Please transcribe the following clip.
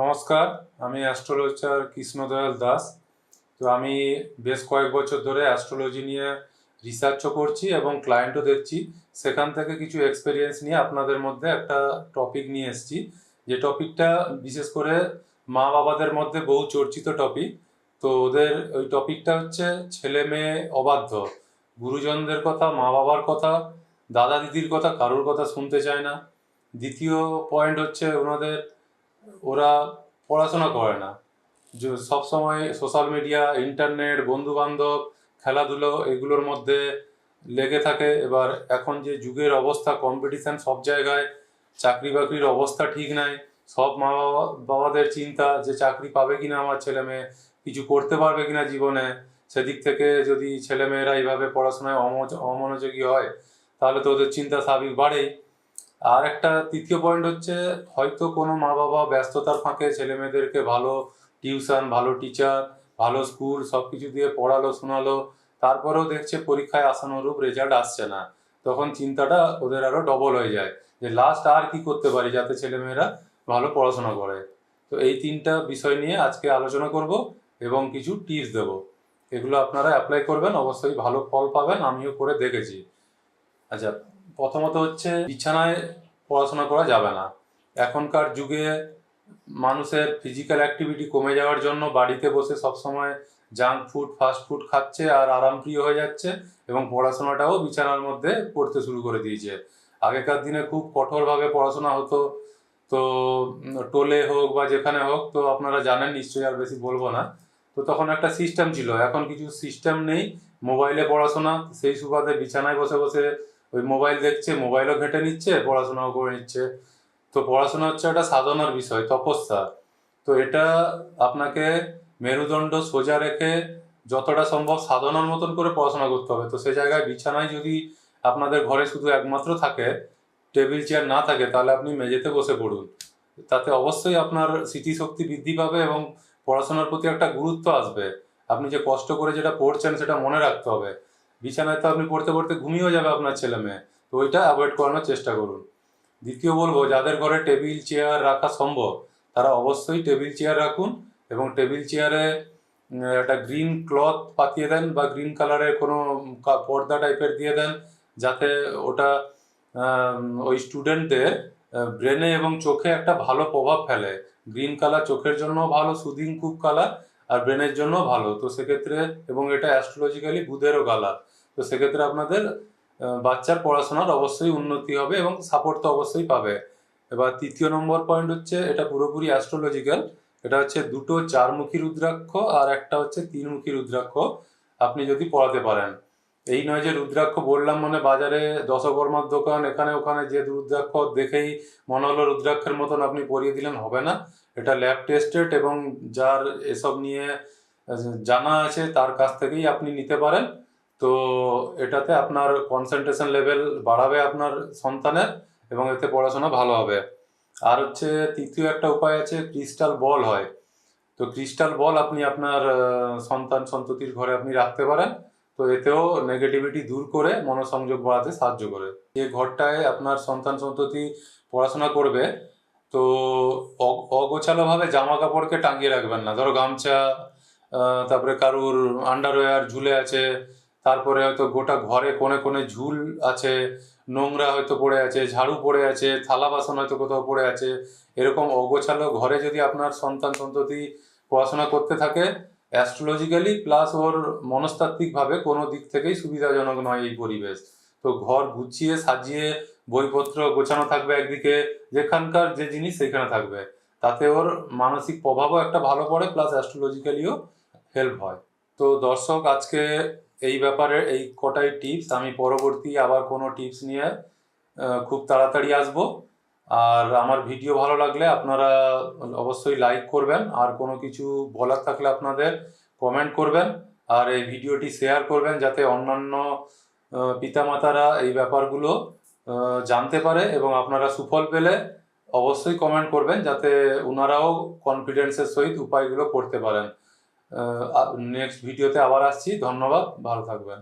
নমস্কার, আমি অ্যাস্ট্রোলজার কৃষ্ণদয়াল দাস। তো আমি বেশ কয়েক বছর ধরে অ্যাস্ট্রোলজি নিয়ে রিসার্চও করছি এবং ক্লায়েন্টও দেখছি। সেখান থেকে কিছু এক্সপেরিয়েন্স নিয়ে আপনাদের মধ্যে একটা টপিক নিয়ে এসেছি। যে টপিকটা বিশেষ করে মা বাবাদের মধ্যে বহু চর্চিত টপিক তো ওদের ওই টপিকটা হচ্ছে ছেলে মেয়ে অবাধ্য। গুরুজনদের কথা মা বাবার কথা দাদা দিদির কথা কারোর কথা শুনতে চায় না। দ্বিতীয় পয়েন্ট হচ্ছে ওনাদের ওরা পড়াশোনা করে না। সবসময় সোশ্যাল মিডিয়া ইন্টারনেট বন্ধু বান্ধব খেলাধুলো এগুলোর মধ্যে লেগে থাকে। এবার এখন যে যুগের অবস্থা কম্পিটিশন সব জায়গায় চাকরি বাকরির অবস্থা ঠিক নাই। সব মা বাবা বাবাদের চিন্তা যে চাকরি পাবে কিনা আমার ছেলে মেয়ে কিছু করতে পারবে কিনা জীবনে। সেদিক থেকে যদি ছেলে মেয়েরা এইভাবে পড়াশোনায় অমনোযোগী হয়, তাহলে তো ওদের চিন্তা স্বাভাবিক বাড়েই। আর একটা তৃতীয় পয়েন্ট হচ্ছে, হয়তো কোনো মা বাবা ব্যস্ততার ফাঁকে ছেলে মেয়েদেরকে ভালো টিউশন ভালো টিচার ভালো স্কুল সব কিছু দিয়ে পড়ালো, শোনালো, তারপরেও দেখছে পরীক্ষায় আসানুরূপ রেজাল্ট আসছে না। তখন চিন্তাটা ওদের আরও ডবল হয়ে যায় যে লাস্ট আর কি করতে পারি যাতে ছেলেমেয়েরা ভালো পড়াশোনা করে। তো এই তিনটা বিষয় নিয়ে আজকে আলোচনা করব এবং কিছু টিপস দেব। এগুলো আপনারা অ্যাপ্লাই করবেন, অবশ্যই ভালো ফল পাবেন, আমিও করে দেখেছি। আচ্ছা প্রথমত হচ্ছে বিছানায় পড়াশোনা করা যাবে না। এখনকার যুগে মানুষের ফিজিক্যাল অ্যাক্টিভিটি কমে যাওয়ার জন্য বাড়িতে বসে সবসময় জাঙ্ক ফুড ফাস্ট ফুড খাচ্ছে আর আরামপ্রিয় হয়ে যাচ্ছে এবং পড়াশোনাটাও বিছানার মধ্যে পড়তে শুরু করে দিয়েছে। আগেকার দিনে খুব কঠোরভাবে পড়াশোনা হতো। তো টোলে হোক বা যেখানে হোক, তো আপনারা জানেন, নিশ্চয়ই আর বেশি বলব না। তো তখন একটা সিস্টেম ছিল। এখন কিছু সিস্টেম নেই। মোবাইলে পড়াশোনা, সেই সুবাদে বিছানায় বসে বসে ওই মোবাইল দেখছে, মোবাইলও ঘেঁটে নিচ্ছে, পড়াশোনাও করে নিচ্ছে। তো পড়াশোনা হচ্ছে একটা সাধনার বিষয় তপস্যা তো এটা আপনাকে মেরুদণ্ড সোজা রেখে যতটা সম্ভব সাধনার মতন করে পড়াশোনা করতে হবে। তো সে জায়গায় বিছানায় যদি আপনাদের ঘরে শুধু একমাত্র থাকে, টেবিল চেয়ার না থাকে, তাহলে আপনি মেঝেতে বসে পড়ুন। তাতে অবশ্যই আপনার স্মৃতিশক্তি বৃদ্ধি পাবে এবং পড়াশোনার প্রতি একটা গুরুত্ব আসবে। আপনি যে কষ্ট করে যেটা পড়ছেন সেটা মনে রাখতে হবে। বিছানায় তো আপনি পড়তে পড়তে ঘুমিয়েও যাবে আপনার ছেলে মেয়ে। তো ওইটা অ্যাভয়েড করানোর চেষ্টা করুন। দ্বিতীয় বলব, যাদের ঘরে টেবিল, চেয়ার রাখা সম্ভব, তারা অবশ্যই টেবিল, চেয়ার রাখুন এবং টেবিল, চেয়ারে একটা গ্রিন ক্লথ পাতিয়ে দেন বা গ্রিন কালারের কোনো পর্দা টাইপের দিয়ে দেন যাতে ওটা ওই স্টুডেন্টদের ব্রেনে এবং চোখে একটা ভালো প্রভাব ফেলে। গ্রিন কালার চোখের জন্য ভালো, সুদিং খুব কালার আর ব্রেনের জন্য ভালো। তো সেক্ষেত্রে, এবং এটা অ্যাস্ট্রোলজিক্যালি বুধেরও কালার। তো সেক্ষেত্রে আপনাদের বাচ্চার পড়াশোনার অবশ্যই উন্নতি হবে এবং সাপোর্ট তো অবশ্যই পাবে। এবার তৃতীয় নম্বর পয়েন্ট হচ্ছে, এটা পুরোপুরি অ্যাস্ট্রোলজিক্যাল এটা হচ্ছে দুটো চারমুখী রুদ্রাক্ষ আর একটা হচ্ছে তিনমুখী রুদ্রাক্ষ আপনি যদি পড়াতে পারেন। এই নয় যে রুদ্রাক্ষ বললাম মানে বাজারে দশকর্মার দোকান, এখানে ওখানে যে রুদ্রাক্ষ দেখেই মনে হলো রুদ্রাক্ষের মতন আপনি পরিয়ে দিলেন, হবে না। এটা ল্যাব টেস্টেড এবং যার এসব নিয়ে জানা আছে তার কাছ থেকেই আপনি নিতে পারেন। তো এটাতে আপনার কনসেন্ট্রেশন লেভেল বাড়াবে আপনার সন্তানের এবং এতে পড়াশোনা ভালো হবে। আর হচ্ছে তৃতীয় একটা উপায় আছে ক্রিস্টাল বল হয়। তো ক্রিস্টাল বল আপনি আপনার সন্তান সন্ততির ঘরে আপনি রাখতে পারেন। তো এতেও নেগেটিভিটি দূর করে মনোসংযোগ বাড়াতে সাহায্য করে। যে ঘরটায় আপনার সন্তান সন্ততি পড়াশোনা করবে, তো অগোছালোভাবে জামা কাপড়কে টাঙিয়ে রাখবেন না। ধরো গামছা তারপরে কারুর আন্ডারওয়্যার ঝুলে আছে তারপরে হয়তো গোটা ঘরে কোণে কোণে ঝুল আছে, নোংরা হয়তো পড়ে আছে, ঝাড়ু পড়ে আছে, থালা বাসন হয়তো কোথাও পড়ে আছে। এরকম অগোছালো ঘরে যদি আপনার সন্তান সন্ততি পড়াশোনা করতে থাকে অ্যাস্ট্রোলজিক্যালি প্লাস ওর মনস্তাত্ত্বিকভাবে কোনো দিক থেকেই সুবিধাজনক নয় এই পরিবেশ। তো ঘর গুছিয়ে, সাজিয়ে, বইপত্র গোছানো থাকবে একদিকে, যেখানকার যে জিনিস সেখানে থাকবে। তাতে ওর মানসিক প্রভাবও একটা ভালো পড়ে প্লাস অ্যাস্ট্রোলজিক্যালিও হেল্প হয়। তো দর্শক, আজকে এই ব্যাপারে এই কটাই টিপস আমি পরবর্তী আবার কোনো টিপস নিয়ে খুব তাড়াতাড়ি আসব। আর আমার ভিডিও ভালো লাগলে আপনারা অবশ্যই লাইক করবেন। আর কোনো কিছু বলার থাকলে আপনাদের কমেন্ট করবেন। আর এই ভিডিওটি শেয়ার করবেন যাতে অন্যান্য পিতামাতারা এই ব্যাপারগুলো জানতে পারে এবং আপনারা সুফল পেলে অবশ্যই কমেন্ট করবেন যাতে ওনারাও কনফিডেন্সের সহিত উপায়গুলো করতে পারেন। নেক্সট ভিডিওতে আবার আসছি। ধন্যবাদ ভালো থাকবেন।